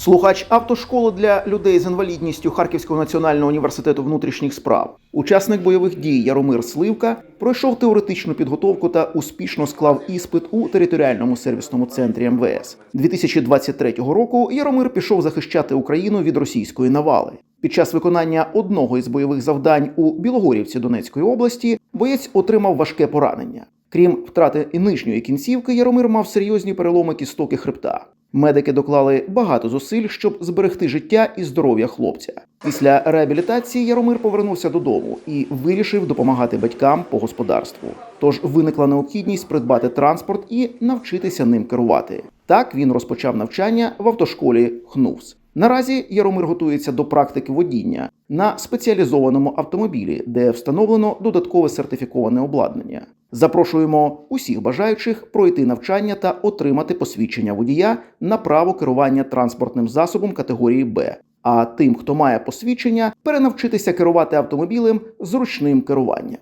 Слухач автошколи для людей з інвалідністю Харківського національного університету внутрішніх справ, учасник бойових дій Яромир Сливка пройшов теоретичну підготовку та успішно склав іспит у територіальному сервісному центрі МВС. 2023 року Яромир пішов захищати Україну від російської навали. Під час виконання одного із бойових завдань у Білогорівці Донецької області боєць отримав важке поранення. Крім втрати і нижньої кінцівки, Яромир мав серйозні переломи кісток і хребта. Медики доклали багато зусиль, щоб зберегти життя і здоров'я хлопця. Після реабілітації Яромир повернувся додому і вирішив допомагати батькам по господарству. Тож виникла необхідність придбати транспорт і навчитися ним керувати. Так він розпочав навчання в автошколі ХНУВС. Наразі Яромир готується до практики водіння на спеціалізованому автомобілі, де встановлено додаткове сертифіковане обладнання. Запрошуємо усіх бажаючих пройти навчання та отримати посвідчення водія на право керування транспортним засобом категорії Б. А тим, хто має посвідчення, перенавчитися керувати автомобілем зручним керуванням.